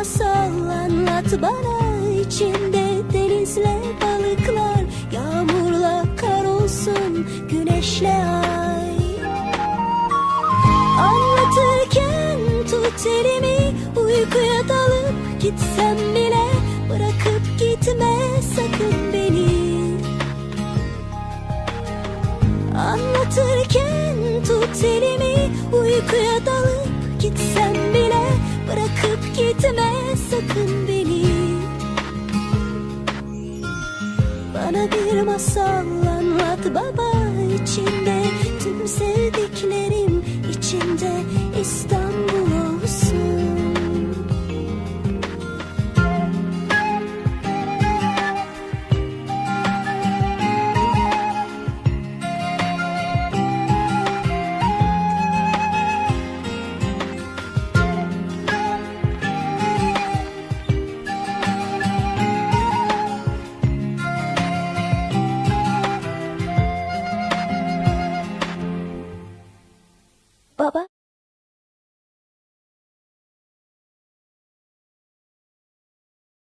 masal anlat bana. İçinde denizle balıklar Yağmurla kar olsun güneşle ay. Anlatırken tut elimi Uykuya dalıp gitsem bile Bırakıp gitme sakın beni. Anlatırken tut elimi Uykuya bana bir masal anlat baba